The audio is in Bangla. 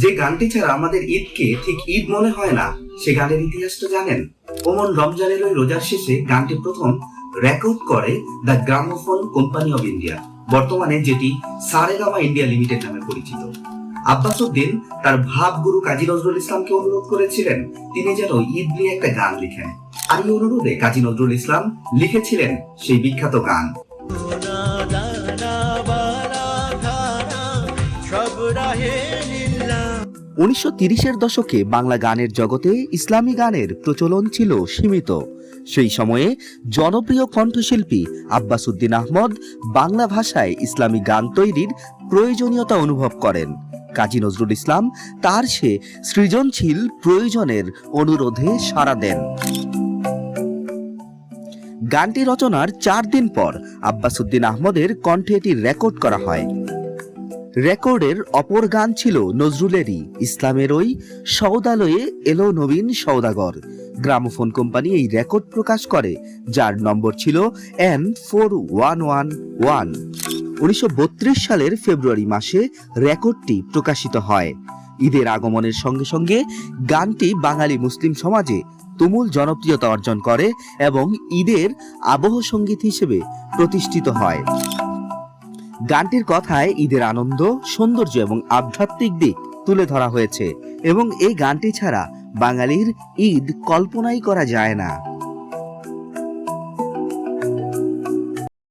যে গানটি ছাড়া আমাদের ঈদকে ঠিক ঈদ মনে হয় না, সে গানের ইতিহাসটা জানেন? ওমন রমজানের ওই রোজার শেষে গানটি প্রথম রেকর্ড করে the gramophone company of India, বর্তমানে যেটি সারেগামা ইন্ডিয়া লিমিটেড নামে পরিচিত। আব্বাস উদ্দিন তার ভাবগুরু কাজী নজরুল ইসলামকে অনুরোধ করেছিলেন, তিনি যেন ঈদ নিয়ে একটা গান লিখেন। আর এই অনুরোধে কাজী নজরুল ইসলাম লিখেছিলেন সেই বিখ্যাত গান। উনিশশো তিরিশের দশকে বাংলা গানের জগতে ইসলামী গানের প্রচলন ছিল সীমিত। সেই সময়ে জনপ্রিয় কণ্ঠশিল্পী আব্বাস উদ্দিন আহমদ বাংলা ভাষায় ইসলামী গান তৈরির প্রয়োজনীয়তা অনুভব করেন। কাজী নজরুল ইসলাম তার সে সৃজনশীল প্রয়োজনের অনুরোধে সাড়া দেন। গানটি রচনার চার দিন পর আব্বাস উদ্দিন আহমদের কণ্ঠে এটি রেকর্ড করা হয়। রেকর্ডের অপর গান ছিল নজরুলেরই। ইসলামের ওই সৌদালয়ে এলো নবীন সৌদাগর গ্রামোফোন কোম্পানি এই রেকর্ড প্রকাশ করে, যার নম্বর ছিল N four one one one. উনিশশো বত্রিশ সালের ফেব্রুয়ারি মাসে রেকর্ডটি প্রকাশিত হয়। ঈদের আগমনের সঙ্গে সঙ্গে গানটি বাঙালি মুসলিম সমাজে তুমুল জনপ্রিয়তা অর্জন করে এবং ঈদের আবহ সংগীত হিসেবে প্রতিষ্ঠিত হয়। গানটির কথায় ঈদের আনন্দ, সৌন্দর্য এবং আধ্যাত্মিক দিক তুলে ধরা হয়েছে এবং এই গানটি ছাড়া বাঙালির ঈদ কল্পনাই করা যায় না।